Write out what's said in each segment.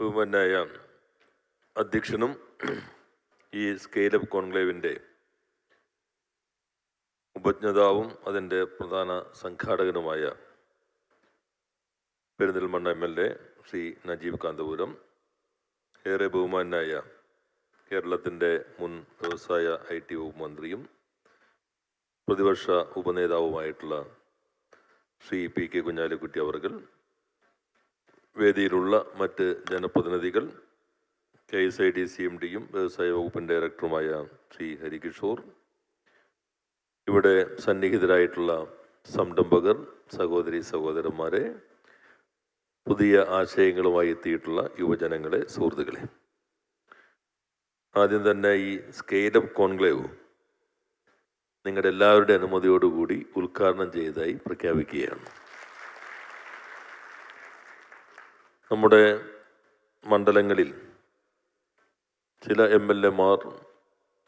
ബഹുമാനായ അധ്യക്ഷനും ഈ സ്കെയിൽ അപ്പ് കോൺക്ലേവിന്റെ ഉപജ്ഞതാവും അതിന്റെ പ്രധാന സംഘാടകനുമായ Perinthalmanna M L A Shri Najeeb Kanthapuram ഏറെ ബഹുമാനായ കേരളത്തിന്റെ മുൻ വ്യവസായ ഐ ടി വകുപ്പ് മന്ത്രിയും പ്രതിപക്ഷ ഉപനേതാവുമായിട്ടുള്ള ശ്രീ പി കെ കുഞ്ഞാലിക്കുട്ടി അവർകൾ വേദിയിലുള്ള മറ്റ് ജനപ്രതിനിധികൾ K S I D C M ഡിയും വ്യവസായ വകുപ്പിന്റെ ഡയറക്ടറുമായ ശ്രീ ഹരികിഷോർ ഇവിടെ സന്നിഹിതരായിട്ടുള്ള സംരംഭകർ സഹോദരി സഹോദരന്മാരെ പുതിയ ആശയങ്ങളുമായി എത്തിയിട്ടുള്ള യുവജനങ്ങളെ സുഹൃത്തുക്കളെ. ആദ്യം തന്നെ ഈ സ്കെയിൽ അപ്പ് കോൺക്ലേവ് നിങ്ങളുടെ എല്ലാവരുടെ അനുമതിയോടുകൂടി ഉദ്ഘാടനം ചെയ്തതായി പ്രഖ്യാപിക്കുകയാണ്. നമ്മുടെ മണ്ഡലങ്ങളിൽ ചില എം എൽ എമാർ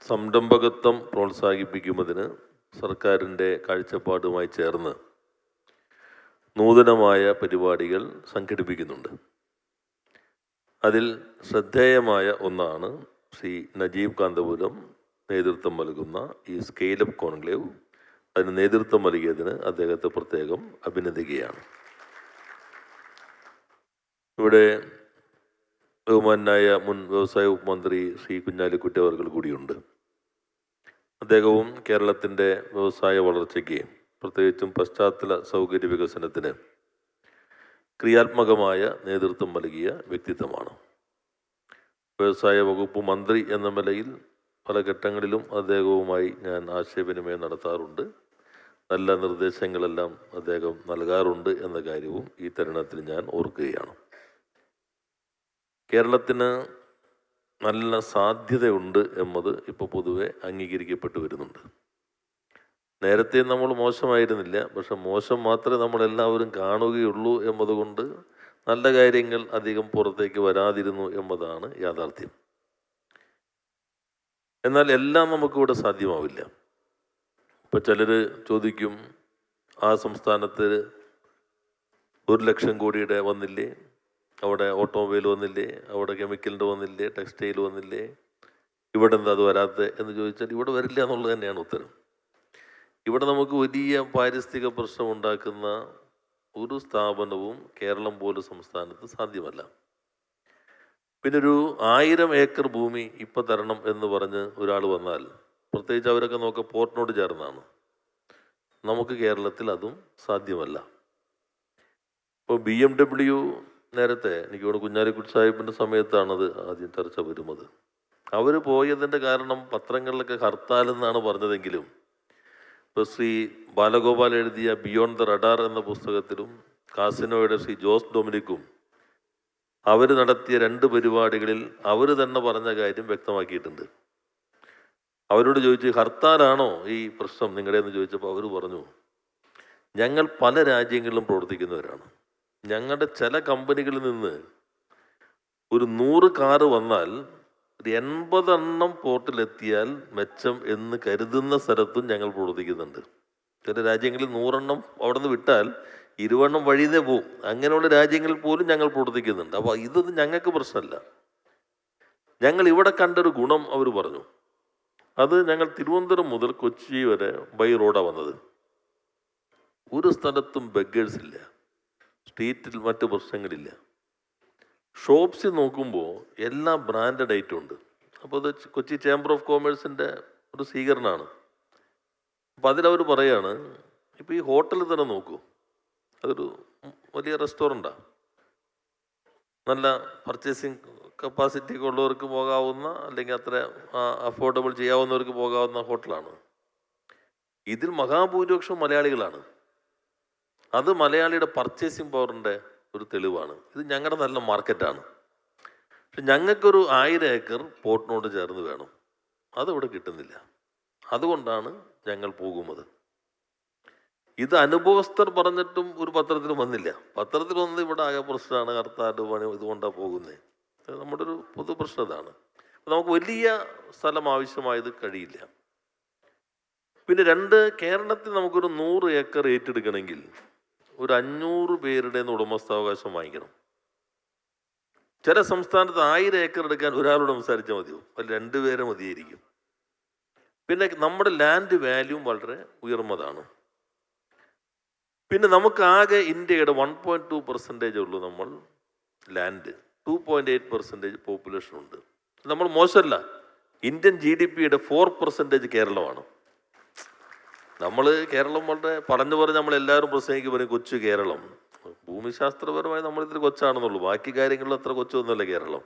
സംരംഭകത്വം പ്രോത്സാഹിപ്പിക്കുന്നതിന് സർക്കാരിന്റെ കാഴ്ചപ്പാടുമായി ചേർന്ന് നൂതനമായ പരിപാടികൾ സംഘടിപ്പിക്കുന്നുണ്ട്. അതിൽ ശ്രദ്ധേയമായ ഒന്നാണ് ശ്രീ നജീബ് കാന്തപുരം നേതൃത്വം നൽകുന്ന ഈ സ്കെയിലപ്പ് കോൺക്ലേവ്. അതിന് നേതൃത്വം നൽകിയതിന് അദ്ദേഹത്തെ പ്രത്യേകം അഭിനന്ദിക്കുകയാണ്. ഇവിടെ ബഹുമാനായ മുൻ വ്യവസായ ഉപമന്ത്രി മന്ത്രി ശ്രീ കുഞ്ഞാലിക്കുട്ടി അവർകൾ കൂടിയുണ്ട്. അദ്ദേഹവും കേരളത്തിന്റെ വ്യവസായ വളർച്ചയ്ക്ക് പ്രത്യേകിച്ചും പശ്ചാത്തല സൗകര്യ വികസനത്തിന് ക്രിയാത്മകമായ നേതൃത്വം നൽകിയ വ്യക്തിത്വമാണ്. വ്യവസായ വകുപ്പ് മന്ത്രി എന്ന നിലയിൽ പല ഘട്ടങ്ങളിലും അദ്ദേഹവുമായി ഞാൻ ആശയവിനിമയം നടത്താറുണ്ട്. നല്ല നിർദ്ദേശങ്ങളെല്ലാം അദ്ദേഹം നൽകാറുണ്ട് എന്ന കാര്യവും ഈ തരുണത്തിൽ ഞാൻ ഓർക്കുകയാണ്. കേരളത്തിന് നല്ല സാധ്യതയുണ്ട് എന്നത് ഇപ്പോൾ പൊതുവെ അംഗീകരിക്കപ്പെട്ടു വരുന്നുണ്ട്. നേരത്തെ നമ്മൾ മോശമായിരുന്നില്ല പക്ഷെ മോശം മാത്രമേ നമ്മളെല്ലാവരും കാണുകയുള്ളൂ എന്നതുകൊണ്ട് നല്ല കാര്യങ്ങൾ അധികം പുറത്തേക്ക് വരാതിരുന്നു എന്നതാണ് യാഥാർത്ഥ്യം. എന്നാൽ എല്ലാം നമുക്കിവിടെ സാധ്യമാവില്ല. ഇപ്പോൾ ചിലർ ചോദിക്കും ആ സംസ്ഥാനത്ത് ഒരു ലക്ഷം കോടിയുടെ വന്നില്ലേ? അവിടെ ഓട്ടോമൊബൈൽ വന്നില്ലേ അവിടെ കെമിക്കലിന്റെ വന്നില്ലേ ടെക്സ്റ്റൈൽ വന്നില്ലേ ഇവിടെ എന്താ അത് വരാത്തത് എന്ന് ചോദിച്ചാൽ ഇവിടെ വരില്ല എന്നുള്ളത് തന്നെയാണ് ഉത്തരം. ഇവിടെ നമുക്ക് വലിയ പാരിസ്ഥിതിക പ്രശ്നം ഉണ്ടാക്കുന്ന ഒരു സ്ഥാപനവും കേരളം പോലും സംസ്ഥാനത്ത് സാധ്യമല്ല. പിന്നെ ഒരു ആയിരം ഏക്കർ ഭൂമി ഇപ്പം തരണം എന്ന് പറഞ്ഞ് ഒരാൾ വന്നാൽ പ്രത്യേകിച്ച് അവരൊക്കെ നോക്ക പോർട്ടിനോട് ചേർന്നാണ്. നമുക്ക് കേരളത്തിൽ അതും സാധ്യമല്ല. ഇപ്പോൾ ബി എം ഡബ്ല്യു നേരത്തെ എനിക്ക് തോന്നുന്നു കുഞ്ഞാലിക്കുട്ടി സാഹിബിന്റെ സമയത്താണത് ആദ്യം ചർച്ച വരുന്നത്. അവർ പോയതിന്റെ കാരണം പത്രങ്ങളിലൊക്കെ ഹർത്താൽ എന്നാണ് പറഞ്ഞതെങ്കിലും ഇപ്പോൾ ശ്രീ ബാലഗോപാൽ എഴുതിയ ബിയോണ്ട് ദ റഡാർ എന്ന പുസ്തകത്തിലും കാസിനോയുടെ ശ്രീ ജോസ് ഡൊമിനിക്കും അവർ നടത്തിയ രണ്ട് പരിപാടികളിൽ അവർ തന്നെ പറഞ്ഞ കാര്യം വ്യക്തമാക്കിയിട്ടുണ്ട്. അവരോട് ചോദിച്ചു ഹർത്താലാണോ ഈ പ്രശ്നം? നിങ്ങളുടെ എന്ന് ചോദിച്ചപ്പോൾ അവർ പറഞ്ഞു ഞങ്ങൾ പല രാജ്യങ്ങളിലും പ്രവർത്തിക്കുന്നവരാണ്. ഞങ്ങളുടെ ചില കമ്പനികളിൽ നിന്ന് ഒരു നൂറ് കാറ് വന്നാൽ ഒരു എൺപതെണ്ണം പോർട്ടിലെത്തിയാൽ മെച്ചം എന്ന് കരുതുന്ന സ്ഥലത്തും ഞങ്ങൾ പ്രവർത്തിക്കുന്നുണ്ട്. ചില രാജ്യങ്ങളിൽ നൂറെണ്ണം അവിടെ നിന്ന് വിട്ടാൽ ഇരുവെണ്ണം വഴിയേ പോവും. അങ്ങനെയുള്ള രാജ്യങ്ങളിൽ പോലും ഞങ്ങൾ പ്രവർത്തിക്കുന്നുണ്ട്. അപ്പോൾ ഇതൊന്നും ഞങ്ങൾക്ക് പ്രശ്നമല്ല. ഞങ്ങൾ ഇവിടെ കണ്ടൊരു ഗുണം അവർ പറഞ്ഞു. അത് ഞങ്ങൾ തിരുവനന്തപുരം മുതൽ കൊച്ചി വരെ ബൈ റോഡാണ് വന്നത്. ഒരു സ്ഥലത്തും ബഗ്ഗേഴ്സ് ഇല്ല. സ്ട്രീറ്റിൽ മറ്റ് പ്രശ്നങ്ങളില്ല. ഷോപ്സിൽ നോക്കുമ്പോൾ എല്ലാ ബ്രാൻഡഡ് ഐറ്റം ഉണ്ട് അപ്പോൾ അത് കൊച്ചി ചേംബർ ഓഫ് കോമേഴ്സിന്റെ ഒരു സ്വീകരണമാണ്. അപ്പം അതിലവർ പറയാണ് ഇപ്പോൾ ഈ ഹോട്ടലിൽ തന്നെ നോക്കൂ. അതൊരു വലിയ റെസ്റ്റോറന്റാണ് നല്ല പർച്ചേസിങ് കപ്പാസിറ്റി ഒക്കെ ഉള്ളവർക്ക് പോകാവുന്ന അല്ലെങ്കിൽ അത്ര അഫോർഡബിൾ ചെയ്യാവുന്നവർക്ക് പോകാവുന്ന ഹോട്ടലാണ്. ഇതിൽ മഹാഭൂരിപക്ഷം മലയാളികളാണ്. അത് മലയാളിയുടെ പർച്ചേസിങ് പവറിന്റെ ഒരു തെളിവാണ്. ഇത് ഞങ്ങളുടെ നല്ല മാർക്കറ്റാണ് പക്ഷെ ഞങ്ങൾക്കൊരു ആയിരം ഏക്കർ പോട്ടിനോട് ചേർന്ന് വേണം. അതിവിടെ കിട്ടുന്നില്ല. അതുകൊണ്ടാണ് ഞങ്ങൾ പോകുന്നത്. ഇത് അനുഭവസ്ഥർ പറഞ്ഞിട്ടും ഒരു പത്രത്തിൽ വന്നില്ല. പത്രത്തിൽ വന്നത് ഇവിടെ ആകെ പ്രശ്നമാണ് ഹർത്താൽ പണി ഇതുകൊണ്ടാണ് പോകുന്നത് നമ്മുടെ ഒരു പൊതു പ്രശ്നം ഇതാണ്. നമുക്ക് വലിയ സ്ഥലം ആവശ്യമായത് കഴിയില്ല. പിന്നെ രണ്ട് കേരളത്തിൽ നമുക്കൊരു നൂറ് ഏക്കർ ഏറ്റെടുക്കണമെങ്കിൽ ഒരു അഞ്ഞൂറ് പേരുടെ ഉടമസ്ഥാവകാശം വാങ്ങിക്കണം. ചില സംസ്ഥാനത്ത് ആയിരം ഏക്കർ എടുക്കാൻ ഒരാളോട് സംസാരിച്ചാൽ മതിയോ? അല്ല രണ്ടുപേരെ മതിയായിരിക്കും. പിന്നെ നമ്മുടെ ലാൻഡ് വാല്യൂം വളരെ ഉയർന്നതാണ്. പിന്നെ നമുക്ക് ആകെ ഇന്ത്യയുടെ വൺ പോയിന്റ് ടു പെർസെന്റേജ് ഉള്ളൂ നമ്മൾ land two point eight percentage population ഉണ്ട്. നമ്മൾ മോശമല്ല. ഇന്ത്യൻ ജി ഡി പിയുടെ ഫോർ പെർസെന്റേജ് കേരളമാണ്. നമ്മൾ കേരളം വളരെ പറഞ്ഞു പറഞ്ഞ് നമ്മൾ എല്ലാവരും പ്രസംഗിക്കും പറയും കൊച്ചു കേരളം. ഭൂമിശാസ്ത്രപരമായി നമ്മൾ ഇത്ര കൊച്ചാണെന്നുള്ളൂ. ബാക്കി കാര്യങ്ങളിൽ അത്ര കൊച്ചൊന്നുമല്ല കേരളം.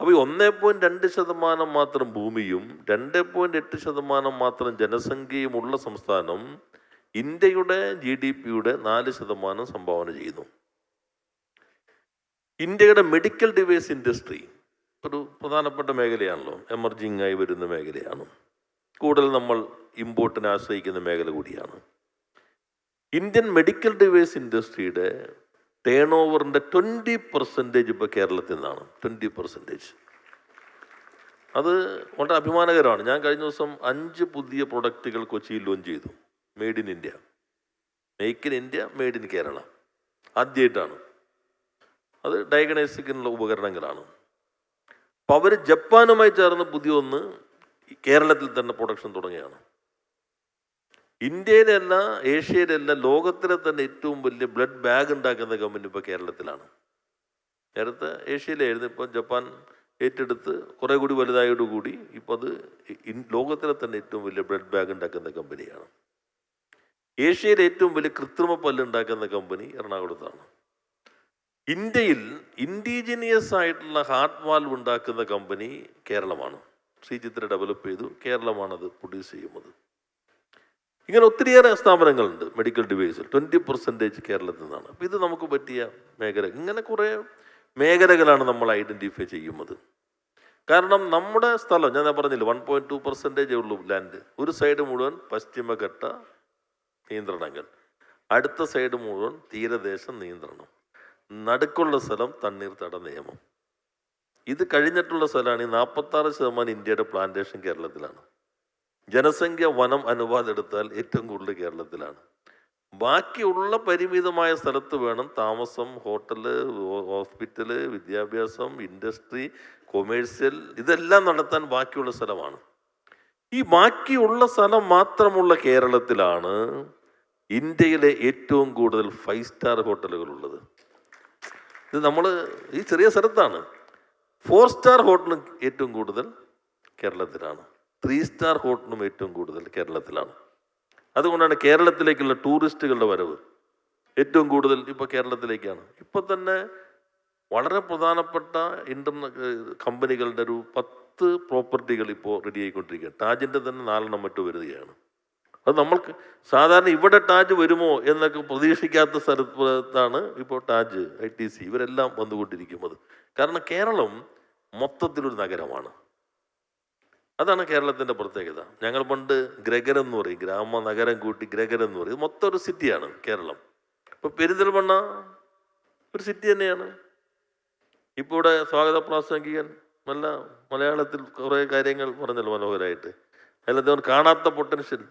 അപ്പോൾ ഈ ഒന്നേ പോയിന്റ് രണ്ട് ശതമാനം മാത്രം ഭൂമിയും രണ്ട് പോയിന്റ് എട്ട് ശതമാനം മാത്രം ജനസംഖ്യയുമുള്ള സംസ്ഥാനം ഇന്ത്യയുടെ ജി ഡി പിയുടെ നാല് ശതമാനം സംഭാവന ചെയ്യുന്നു. ഇന്ത്യയുടെ മെഡിക്കൽ ഡിവൈസ് ഇൻഡസ്ട്രി ഒരു പ്രധാനപ്പെട്ട മേഖലയാണല്ലോ. എമർജിങ് ആയി വരുന്ന മേഖലയാണ്. കൂടുതൽ നമ്മൾ ഇമ്പോർട്ടിനെ ആശ്രയിക്കുന്ന മേഖല കൂടിയാണ്. ഇന്ത്യൻ മെഡിക്കൽ ഡിവൈസ് ഇൻഡസ്ട്രിയുടെ ടേൺ ഓവറിന്റെ ട്വന്റി പെർസെന്റേജ് ഇപ്പോൾ കേരളത്തിൽ നിന്നാണ്. ട്വന്റി പെർസെന്റേജ് അത് വളരെ അഭിമാനകരമാണ്. ഞാൻ കഴിഞ്ഞ ദിവസം അഞ്ച് പുതിയ പ്രൊഡക്റ്റുകൾ കൊച്ചിയിൽ ലോഞ്ച് ചെയ്തു. Made in India make in India made in Kerala ആദ്യമായിട്ടാണ് അത് ഡയഗ്നോസ്റ്റിക്കിനുള്ള ഉപകരണങ്ങളാണ്. അപ്പോൾ അവർ ജപ്പാനുമായി ചേർന്ന് പുതിയ ഒന്ന് കേരളത്തിൽ തന്നെ പ്രൊഡക്ഷൻ തുടങ്ങിയാണ് ഇന്ത്യയിലല്ല ഏഷ്യയിലല്ല ലോകത്തിലെ തന്നെ ഏറ്റവും വലിയ ബ്ലഡ് ബാഗ് ഉണ്ടാക്കുന്ന കമ്പനി ഇപ്പോൾ കേരളത്തിലാണ്. നേരത്തെ ഏഷ്യയിലായിരുന്നു ഇപ്പോൾ ജപ്പാൻ ഏറ്റെടുത്ത് കുറേ കൂടി വലുതായോടുകൂടി ഇപ്പോൾ അത് ലോകത്തിലെ തന്നെ ഏറ്റവും വലിയ ബ്ലഡ് ബാഗ് ഉണ്ടാക്കുന്ന കമ്പനിയാണ് ഏഷ്യയിലെ ഏറ്റവും വലിയ കൃത്രിമ പല്ല് ഉണ്ടാക്കുന്ന കമ്പനി എറണാകുളത്താണ്. ഇന്ത്യയിൽ ഇൻഡിജിനിയസ് ആയിട്ടുള്ള ഹാർട്ട് വാൽവ് ഉണ്ടാക്കുന്ന കമ്പനി കേരളമാണ്. ശ്രീചിത്ര ഡെവലപ്പ് ചെയ്തു കേരളമാണത് പ്രൊഡ്യൂസ് ചെയ്യുന്നത്. ഇങ്ങനെ ഒത്തിരിയേറെ സ്ഥാപനങ്ങളുണ്ട് മെഡിക്കൽ ഡിവൈസിൽ ട്വന്റി പെർസെന്റേജ് കേരളത്തിൽ നിന്നാണ്. അപ്പോൾ ഇത് നമുക്ക് പറ്റിയ മേഖല. ഇങ്ങനെ കുറേ മേഖലകളാണ് നമ്മൾ ഐഡന്റിഫൈ ചെയ്യുന്നത്. കാരണം നമ്മുടെ സ്ഥലം ഞാൻ പറഞ്ഞില്ല വൺ പോയിന്റ് ടു പെർസെന്റേജേ ഉള്ളൂ ലാൻഡ് ഒരു സൈഡ് മുഴുവൻ പശ്ചിമഘട്ട നിയന്ത്രണങ്ങൾ. അടുത്ത സൈഡ് മുഴുവൻ തീരദേശ നിയന്ത്രണം. നടുക്കുള്ള സ്ഥലം തണ്ണീർത്തട നിയമം. ഇത് കഴിഞ്ഞിട്ടുള്ള സ്ഥലമാണ് ഈ നാൽപ്പത്താറ് ശതമാനം ഇന്ത്യയുടെ പ്ലാന്റേഷൻ കേരളത്തിലാണ്. ജനസംഖ്യ വനം അനുപാതം എടുത്താൽ ഏറ്റവും കൂടുതൽ കേരളത്തിലാണ്. ബാക്കിയുള്ള പരിമിതമായ സ്ഥലത്ത് വേണം താമസം ഹോട്ടൽ ഹോസ്പിറ്റൽ വിദ്യാഭ്യാസം ഇൻഡസ്ട്രി കൊമേഴ്സ്യൽ ഇതെല്ലാം നടത്താൻ ബാക്കിയുള്ള സ്ഥലമാണ്. ഈ ബാക്കിയുള്ള സ്ഥലം മാത്രമുള്ള കേരളത്തിലാണ് ഇന്ത്യയിലെ ഏറ്റവും കൂടുതൽ ഫൈവ് സ്റ്റാർ ഹോട്ടലുകൾ ഉള്ളത് ഇത് നമ്മൾ ഈ ചെറിയ സ്ഥലത്താണ്. ഫോർ സ്റ്റാർ ഹോട്ടലും ഏറ്റവും കൂടുതൽ കേരളത്തിലാണ്. ത്രീ സ്റ്റാർ ഹോട്ടലും ഏറ്റവും കൂടുതൽ കേരളത്തിലാണ്. അതുകൊണ്ടാണ് കേരളത്തിലേക്കുള്ള ടൂറിസ്റ്റുകളുടെ വരവ് ഏറ്റവും കൂടുതൽ ഇപ്പോൾ കേരളത്തിലേക്കാണ്. ഇപ്പോൾ തന്നെ വളരെ പ്രധാനപ്പെട്ട ഇന്റർന കമ്പനികളുടെ ഒരു പത്ത് പ്രോപ്പർട്ടികൾ ഇപ്പോൾ റെഡി ആയിക്കൊണ്ടിരിക്കുകയാണ് ടാജിന്റെ തന്നെ നാലെണ്ണം മറ്റു വരികയാണ്. അത് നമ്മൾക്ക് സാധാരണ ഇവിടെ ടാജ് വരുമോ എന്നൊക്കെ പ്രതീക്ഷിക്കാത്ത സ്ഥലത്താണ് ഇപ്പോൾ ടാജ് ഐ ടി സി ഇവരെല്ലാം വന്നുകൊണ്ടിരിക്കുന്നത്. കാരണം കേരളം മൊത്തത്തിലൊരു നഗരമാണ്. അതാണ് കേരളത്തിന്റെ പ്രത്യേകത. ഞങ്ങൾ പണ്ട് ഗ്രഗർ എന്ന് പറയും. ഗ്രാമ നഗരം കൂട്ടി ഗ്രഗർ എന്ന് പറയും. മൊത്തം ഒരു സിറ്റിയാണ് കേരളം. ഇപ്പോൾ പെരിന്തൽമണ്ണ ഒരു സിറ്റി തന്നെയാണ്. ഇപ്പോൾ ഇവിടെ സ്വാഗത പ്രാസംഗികൻ നല്ല മലയാളത്തിൽ കുറേ കാര്യങ്ങൾ പറഞ്ഞല്ലോ മനോഹരമായിട്ട് അതിലദ്ദേഹം കാണാത്ത പൊട്ടൻഷ്യൽ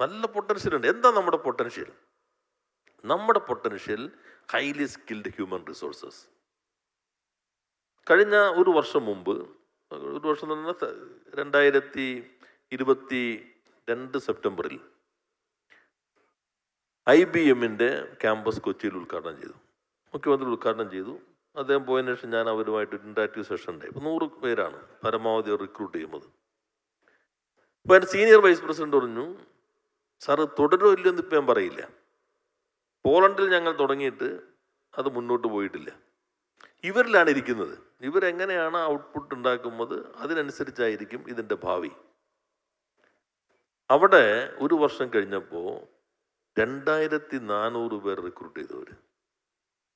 നല്ല പൊട്ടൻഷ്യൽ ഉണ്ട്. എന്താ നമ്മുടെ പൊട്ടൻഷ്യൽ? നമ്മുടെ potential highly skilled human resources കഴിഞ്ഞ ഒരു വർഷം മുമ്പ് ഒരു വർഷം തന്നെ രണ്ടായിരത്തി ഇരുപത്തി രണ്ട് സെപ്റ്റംബറിൽ ഐ ബി എമ്മിന്റെ ക്യാമ്പസ് കൊച്ചിയിൽ ഉദ്ഘാടനം ചെയ്തു. മുഖ്യമന്ത്രി ഉദ്ഘാടനം ചെയ്തു. അദ്ദേഹം പോയതിനു ശേഷം ഞാൻ അവരുമായിട്ട് ഇൻട്രാക്റ്റീവ് സെഷൻ ഉണ്ടായി. ഇപ്പോൾ നൂറ് പേരാണ് പരമാവധി റിക്രൂട്ട് ചെയ്യുന്നത്. അപ്പോൾ എന്റെ സീനിയർ വൈസ് പ്രസിഡന്റ് പറഞ്ഞു സാറ് തുടരോ ഇല്ലെന്ന് ഇപ്പം ഞാൻ പറയില്ല. പോളണ്ടിൽ ഞങ്ങൾ തുടങ്ങിയിട്ട് അത് മുന്നോട്ട് പോയിട്ടില്ല. ഇവരിലാണ് ഇരിക്കുന്നത്. ഇവരെങ്ങനെയാണ് ഔട്ട്പുട്ട് ഉണ്ടാക്കുന്നത്? അതിനനുസരിച്ചായിരിക്കും ഇതിന്റെ ഭാവി. അവിടെ ഒരു വർഷം കഴിഞ്ഞപ്പോൾ രണ്ടായിരത്തി നാനൂറ് പേർ റിക്രൂട്ട് ചെയ്തവർ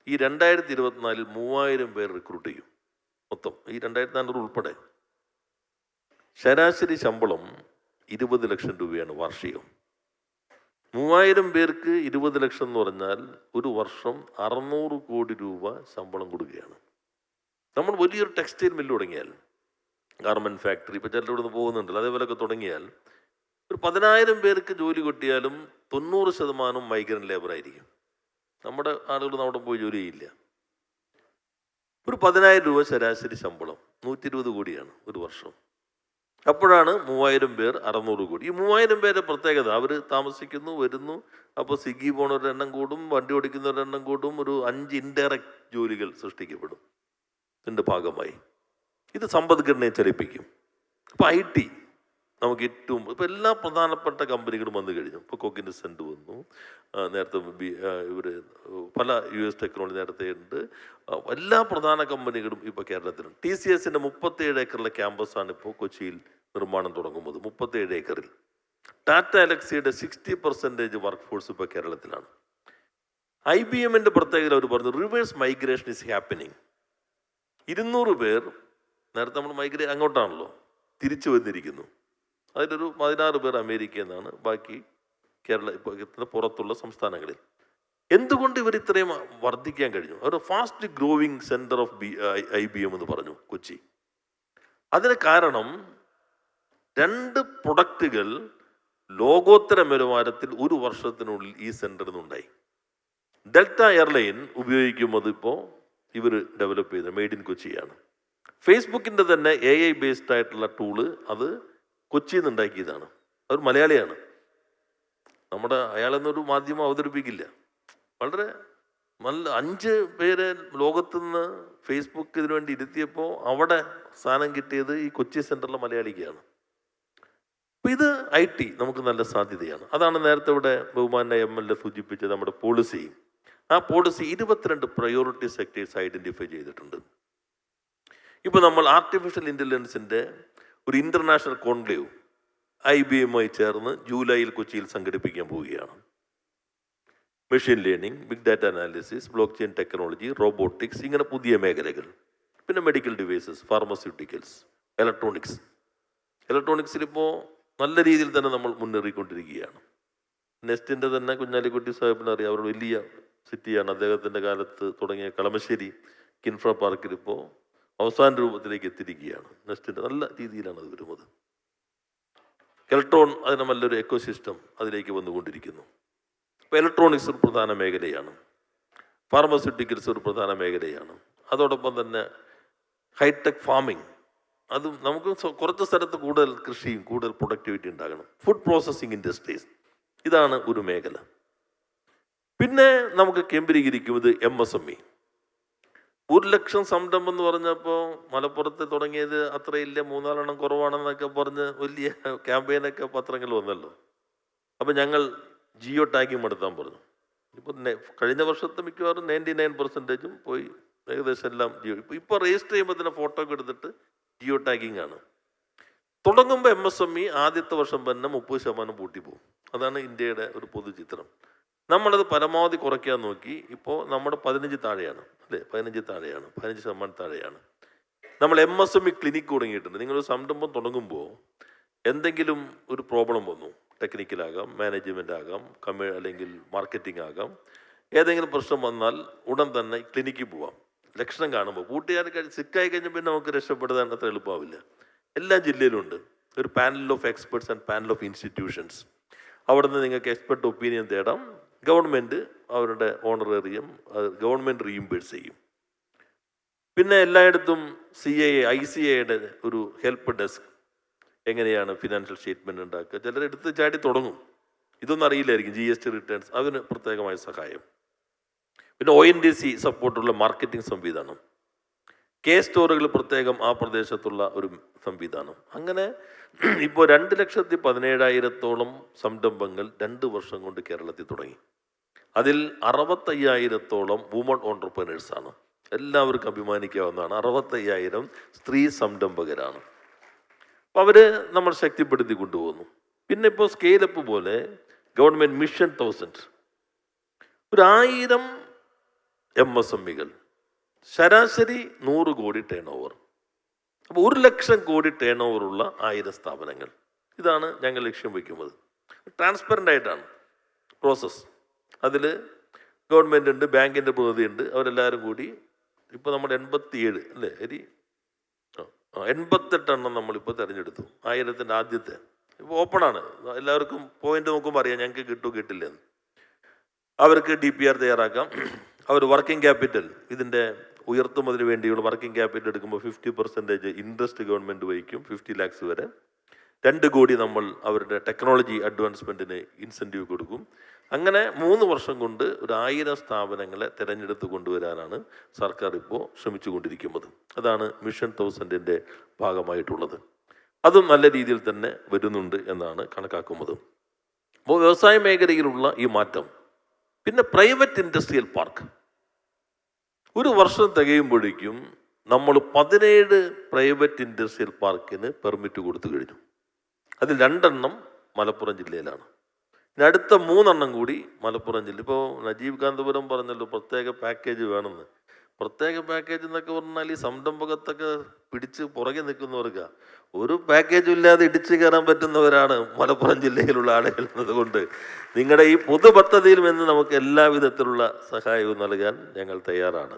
ഈ രണ്ടായിരത്തി ഇരുപത്തിനാലിൽ മൂവായിരം പേർ റിക്രൂട്ട് ചെയ്യും. മൊത്തം ഈ രണ്ടായിരത്തി നാനൂറ് ഉൾപ്പെടെ. ശരാശരി ശമ്പളം ഇരുപത് ലക്ഷം രൂപയാണ് വാർഷികം. മൂവായിരം പേർക്ക് ഇരുപത് ലക്ഷം എന്ന് പറഞ്ഞാൽ ഒരു വർഷം അറുന്നൂറ് കോടി രൂപ ശമ്പളം കൊടുക്കുകയാണ്. നമ്മൾ വലിയൊരു ടെക്സ്റ്റൈൽ മില്ല് തുടങ്ങിയാൽ ഗാർമെന്റ് ഫാക്ടറി ഇപ്പോൾ ചിലർ ഇവിടുന്ന് പോകുന്നുണ്ടല്ലോ അതേപോലെയൊക്കെ തുടങ്ങിയാൽ ഒരു പതിനായിരം പേർക്ക് ജോലി കിട്ടിയാലും തൊണ്ണൂറ് ശതമാനം മൈഗ്രന്റ് ലേബറായിരിക്കും നമ്മുടെ ആളുകൾ അവിടെ പോയി ജോലി ചെയ്യില്ല. ഒരു പതിനായിരം രൂപ ശരാശരി ശമ്പളം നൂറ്റി ഇരുപത് കോടിയാണ് ഒരു വർഷം. അപ്പോഴാണ് മൂവായിരം പേർ അറുന്നൂറ് കോടി. ഈ മൂവായിരം പേരെ പ്രത്യേകത അവർ താമസിക്കുന്നു വരുന്നു. അപ്പോൾ സ്വിഗ്ഗി പോണവരുടെ എണ്ണം കൂടും വണ്ടി ഓടിക്കുന്നവരുടെ എണ്ണം കൂടും ഒരു അഞ്ച് ഇൻഡയറക്റ്റ് ജോലികൾ സൃഷ്ടിക്കപ്പെടും. ഇതിന്റെ ഭാഗമായി. ഇത് സമ്പദ്ഘടനയെ ചലിപ്പിക്കും. അപ്പോൾ ഐ ടി നമുക്ക് ഏറ്റവും ഇപ്പോൾ എല്ലാ പ്രധാനപ്പെട്ട കമ്പനികളും വന്നു കഴിഞ്ഞു. ഇപ്പോൾ കൊക്കിന്റെ സെന്റ് വന്നു നേരത്തെ ഇവർ പല യു എസ് ടെക്നോളജി നേരത്തെ ഉണ്ട്. എല്ലാ പ്രധാന കമ്പനികളും ഇപ്പോൾ കേരളത്തിലുണ്ട്. ടി സി എസിന്റെ മുപ്പത്തേഴ് ഏക്കറിലെ ക്യാമ്പസാണ് ഇപ്പോൾ കൊച്ചിയിൽ നിർമ്മാണം തുടങ്ങുന്നത്. മുപ്പത്തേഴ് ഏക്കറിൽ. ടാറ്റ അലക്സിയുടെ സിക്സ്റ്റി പെർസെന്റേജ് വർക്ക് ഫോഴ്സ് ഇപ്പോൾ കേരളത്തിലാണ്. ഐ ബി എമ്മിന്റെ പ്രത്യേകത അവർ പറഞ്ഞു റിവേഴ്സ് മൈഗ്രേഷൻ ഇസ് ഹാപ്പനിങ്. ഇരുന്നൂറ് പേർ നേരത്തെ നമ്മൾ മൈഗ്രേ അങ്ങോട്ടാണല്ലോ തിരിച്ചു വന്നിരിക്കുന്നു. അതിലൊരു പതിനാറ് പേർ അമേരിക്കയിൽ നിന്നാണ് ബാക്കി കേരള ഇപ്പോൾ പുറത്തുള്ള സംസ്ഥാനങ്ങളിൽ. എന്തുകൊണ്ട് ഇവർ ഇത്രയും വർദ്ധിക്കാൻ കഴിഞ്ഞു? അവർ fast growing centre of B I B M എന്ന് പറഞ്ഞു കൊച്ചി. അതിന് കാരണം രണ്ട് പ്രൊഡക്റ്റുകൾ ലോകോത്തര നിലവാരത്തിൽ ഒരു വർഷത്തിനുള്ളിൽ ഈ സെന്ററിൽ നിന്നുണ്ടായി. ഡെൽറ്റ എയർലൈൻ ഉപയോഗിക്കുന്നത് ഇപ്പോൾ ഇവർ ഡെവലപ്പ് ചെയ്ത മെയ്ഡ് ഇൻ കൊച്ചിയാണ്. ഫേസ്ബുക്കിന്റെ തന്നെ എ ഐ ബേസ്ഡ് ആയിട്ടുള്ള ടൂൾ അത് കൊച്ചിയിൽ നിന്ന് ഉണ്ടാക്കിയതാണ് അവർ മലയാളിയാണ്. നമ്മുടെ അയാളെന്നൊരു മാധ്യമം അവതരിപ്പിക്കില്ല. വളരെ നല്ല അഞ്ച് പേരെ ലോകത്തുനിന്ന് ഫേസ്ബുക്ക് ഇതിനു വേണ്ടി ഇരുത്തിയപ്പോൾ അവിടെ സ്ഥാനം കിട്ടിയത് ഈ കൊച്ചി സെന്ററിലെ മലയാളിക്കാണ്. അപ്പോൾ ഇത് ഐ ടി നമുക്ക് നല്ല സാധ്യതയാണ്. അതാണ് നേരത്തെ ഇവിടെ ബഹുമാന എം എൽ എ സൂചിപ്പിച്ച നമ്മുടെ പോളിസി. ആ പോളിസി ഇരുപത്തിരണ്ട് പ്രയോറിറ്റി സെക്ടേഴ്സ് ഐഡന്റിഫൈ ചെയ്തിട്ടുണ്ട്. ഇപ്പോൾ നമ്മൾ ആർട്ടിഫിഷ്യൽ ഇന്റലിജൻസിന്റെ ഒരു ഇന്റർനാഷണൽ കോൺക്ലേവ് ഐ ബി എമ്മുമായി ചേർന്ന് ജൂലൈയിൽ കൊച്ചിയിൽ സംഘടിപ്പിക്കാൻ പോവുകയാണ്. Machine learning big data analysis blockchain technology robotics ഇങ്ങനെ പുതിയ മേഖലകൾ. പിന്നെ മെഡിക്കൽ ഡിവൈസസ് ഫാർമസ്യൂട്ടിക്കൽസ് ഇലക്ട്രോണിക്സ് ഇലക്ട്രോണിക്സിൽ ഇപ്പോൾ നല്ല രീതിയിൽ തന്നെ നമ്മൾ മുന്നേറിക്കൊണ്ടിരിക്കുകയാണ്. നെസ്റ്റിന്റെ തന്നെ കുഞ്ഞാലിക്കുട്ടി സാഹിബിനറിയാം അവരുടെ വലിയ സിറ്റിയാണ് അദ്ദേഹത്തിന്റെ കാലത്ത് തുടങ്ങിയ കളമശ്ശേരി കിൻഫ്ര പാർക്കിൽ ഇപ്പോൾ അവസാന രൂപത്തിലേക്ക് എത്തിയിരിക്കുകയാണ്. നെസ്റ്റിന്റെ നല്ല രീതിയിലാണ് അത് വരുന്നത്. ഇലക്ട്രോൺ അതിന് നല്ലൊരു എക്കോസിസ്റ്റം അതിലേക്ക് വന്നുകൊണ്ടിരിക്കുന്നു. ഇപ്പോൾ ഇലക്ട്രോണിക്സ് ഒരു പ്രധാന മേഖലയാണ്. ഫാർമസ്യൂട്ടിക്കൽസ് ഒരു പ്രധാന മേഖലയാണ്. അതോടൊപ്പം തന്നെ ഹൈടെക് ഫാമിംഗ് അതും നമുക്ക് കുറച്ച് സ്ഥലത്ത് കൂടുതൽ കൃഷിയും കൂടുതൽ പ്രൊഡക്ടിവിറ്റി ഉണ്ടാകണം. ഫുഡ് പ്രോസസ്സിംഗ് ഇൻഡസ്ട്രീസ് ഇതാണ് ഒരു മേഖല. പിന്നെ നമുക്ക് കേന്ദ്രീകരിക്കുന്നത് എം എസ് എം ഇ ഒരു ലക്ഷം സംരംഭം എന്ന് പറഞ്ഞപ്പോൾ മലപ്പുറത്ത് തുടങ്ങിയത് അത്രയില്ല മൂന്നാലെണ്ണം കുറവാണെന്നൊക്കെ പറഞ്ഞ് വലിയ ക്യാമ്പയിനൊക്കെ പത്രങ്ങൾ വന്നല്ലോ. അപ്പം ഞങ്ങൾ ജിയോ ടാഗിങ് നടത്താൻ പറഞ്ഞു. ഇപ്പം കഴിഞ്ഞ വർഷത്തെ മിക്കവാറും നയന്റി നയൻ പെർസെന്റേജും പോയി ഏകദേശം എല്ലാം ജിയോ. ഇപ്പോൾ ഇപ്പോൾ രജിസ്റ്റർ ചെയ്യുമ്പോൾ തന്നെ ഫോട്ടോ ഒക്കെ എടുത്തിട്ട് ജിയോ ടാഗിങ് ആണ്. തുടങ്ങുമ്പോൾ എം എസ് എം ഇ ആദ്യത്തെ വർഷം തന്നെ മുപ്പത് ശതമാനം പൂട്ടിപ്പോകും അതാണ് ഇന്ത്യയുടെ ഒരു പൊതുചിത്രം. നമ്മളത് പരമാവധി കുറയ്ക്കാൻ നോക്കി. ഇപ്പോൾ നമ്മുടെ പതിനഞ്ച് താഴെയാണ്. അല്ലേ പതിനഞ്ച് താഴെയാണ് പതിനഞ്ച് ശതമാനം താഴെയാണ്. നമ്മൾ M S M E clinic തുടങ്ങിയിട്ടുണ്ട്. നിങ്ങളൊരു സംരംഭം തുടങ്ങുമ്പോൾ എന്തെങ്കിലും ഒരു പ്രോബ്ലം വന്നു ടെക്നിക്കലാകാം മാനേജ്മെന്റ് ആകാം കമ്മ്യൂ അല്ലെങ്കിൽ മാർക്കറ്റിംഗ് ആകാം ഏതെങ്കിലും പ്രശ്നം വന്നാൽ ഉടൻ തന്നെ ക്ലിനിക്കിൽ പോവാം. ലക്ഷണം കാണുമ്പോൾ കൂട്ടുകാർ സിക്കായി കഴിഞ്ഞാൽ പിന്നെ നമുക്ക് രക്ഷപ്പെടുത്താൻ അത്ര എളുപ്പമാവില്ല. എല്ലാ ജില്ലയിലുണ്ട് ഒരു panel of experts and panel of institutions അവിടെ നിന്ന് നിങ്ങൾക്ക് എക്സ്പെർട്ട് ഒപ്പീനിയൻ തേടാം. ഗവൺമെന്റ് അവരുടെ ഓണറേറിയം ഗവൺമെന്റ് റീഇംബേഴ്സ് ചെയ്യും. പിന്നെ എല്ലായിടത്തും സി ഐ ഐ സി ഐയുടെ ഒരു ഹെൽപ്പ് ഡെസ്ക് എങ്ങനെയാണ് ഫിനാൻഷ്യൽ സ്റ്റേറ്റ്മെന്റ് ഉണ്ടാക്കുക? ചിലർ എടുത്ത് ചാടി തുടങ്ങും. ഇതൊന്നും അറിയില്ലായിരിക്കും ജി എസ് ടി റിട്ടേൺസ് അതിന് പ്രത്യേകമായ സഹായം. പിന്നെ ഒ എൻ ഡി സി സപ്പോർട്ടുള്ള മാർക്കറ്റിംഗ് സംവിധാനം. കെ സ്റ്റോറുകൾ പ്രത്യേകം ആ പ്രദേശത്തുള്ള ഒരു സംവിധാനം. അങ്ങനെ ഇപ്പോൾ രണ്ട് ലക്ഷത്തി പതിനേഴായിരത്തോളം സംരംഭങ്ങൾ രണ്ട് വർഷം കൊണ്ട് കേരളത്തിൽ തുടങ്ങി. അതിൽ അറുപത്തയ്യായിരത്തോളം വുമൺ ഓണ്ടർപ്രനേഴ്സാണ് എല്ലാവർക്കും അഭിമാനിക്കാവുന്നതാണ്. അറുപത്തയ്യായിരം സ്ത്രീ സംരംഭകരാണ്. അപ്പോൾ അവർ നമ്മൾ ശക്തിപ്പെടുത്തി കൊണ്ടുപോകുന്നു. പിന്നെ ഇപ്പോൾ സ്കെയിലപ്പ് പോലെ ഗവൺമെന്റ് മിഷൻ തൗസൻഡ് ഒരു ആയിരം എം എസ് എം ഇകൾ. ശരാശരി നൂറ് കോടി ടേൺ ഓവർ അപ്പോൾ ഒരു ലക്ഷം കോടി ടേൺ ഓവറുള്ള ആയിരം സ്ഥാപനങ്ങൾ. ഇതാണ് ഞങ്ങൾ ലക്ഷ്യം വയ്ക്കുന്നത് ട്രാൻസ്പെറന്റ് ആയിട്ടാണ്. പ്രോസസ്സ് അതിൽ ഗവൺമെന്റ് ഉണ്ട് ബാങ്കിന്റെ പ്രതിനിധി ഉണ്ട് അവരെല്ലാവരും കൂടി ഇപ്പോൾ നമ്മൾ എൺപത്തിയേഴ് അല്ലേ? അരി ആ, എൺപത്തെട്ടെണ്ണം നമ്മളിപ്പോൾ തിരഞ്ഞെടുത്തു ആയിരത്തിന്റെ ആദ്യത്തെ. ഇപ്പോൾ ഓപ്പണാണ്. എല്ലാവർക്കും പോയിന്റ് നോക്കുമ്പോൾ അറിയാം ഞങ്ങൾക്ക് കിട്ടുമോ കിട്ടില്ലെന്ന്. അവർക്ക് ഡി പി ആർ തയ്യാറാക്കാം. അവർ വർക്കിംഗ് ക്യാപിറ്റൽ ഇതിന്റെ ഉയർത്തുന്നതിന് വേണ്ടിയുള്ള വർക്കിംഗ് ക്യാപിറ്റൽ എടുക്കുമ്പോൾ ഫിഫ്റ്റി പെർസെന്റേജ് ഇൻട്രസ്റ്റ് ഗവൺമെന്റ് വഹിക്കും ഫിഫ്റ്റി ലാക്സ് വരെ. രണ്ട് കോടി നമ്മൾ അവരുടെ ടെക്നോളജി അഡ്വാൻസ്മെന്റിന് ഇൻസെന്റീവ് കൊടുക്കും. അങ്ങനെ മൂന്ന് വർഷം കൊണ്ട് ഒരു ആയിരം സ്ഥാപനങ്ങളെ തിരഞ്ഞെടുത്ത് കൊണ്ടുവരാനാണ് സർക്കാർ ഇപ്പോൾ ശ്രമിച്ചുകൊണ്ടിരിക്കുന്നത്. അതാണ് മിഷൻ തൗസൻഡിന്റെ ഭാഗമായിട്ടുള്ളത്. അതും നല്ല രീതിയിൽ തന്നെ വരുന്നുണ്ട് എന്നാണ് കണക്കാക്കുന്നത്. അപ്പോൾ വ്യവസായ മേഖലയിലുള്ള ഈ മാറ്റം പിന്നെ പ്രൈവറ്റ് ഇൻഡസ്ട്രിയൽ പാർക്ക് ഒരു വർഷം തികയുമ്പോഴേക്കും നമ്മൾ പതിനേഴ് പ്രൈവറ്റ് ഇൻഡസ്ട്രിയൽ പാർക്കിന് പെർമിറ്റ് കൊടുത്തു കഴിഞ്ഞു. അതിൽ രണ്ടെണ്ണം മലപ്പുറം ജില്ലയിലാണ്. ഇനി അടുത്ത മൂന്നെണ്ണം കൂടി മലപ്പുറം ജില്ല. ഇപ്പോൾ നജീബ് കാന്തപുരം പറഞ്ഞല്ലോ പ്രത്യേക പാക്കേജ് വേണമെന്ന്. പ്രത്യേക പാക്കേജ് എന്നൊക്കെ പറഞ്ഞാൽ ഈ സംരംഭകത്തൊക്കെ പിടിച്ച് പുറകെ നിൽക്കുന്നവർക്ക്. ഒരു പാക്കേജും ഇല്ലാതെ ഇടിച്ചു കയറാൻ പറ്റുന്നവരാണ് മലപ്പുറം ജില്ലയിലുള്ള ആളുകൾ എന്നതുകൊണ്ട് നിങ്ങളുടെ ഈ പൊതു പദ്ധതിയിൽ നിന്ന് നമുക്ക് എല്ലാ വിധത്തിലുള്ള സഹായവും നൽകാൻ ഞങ്ങൾ തയ്യാറാണ്.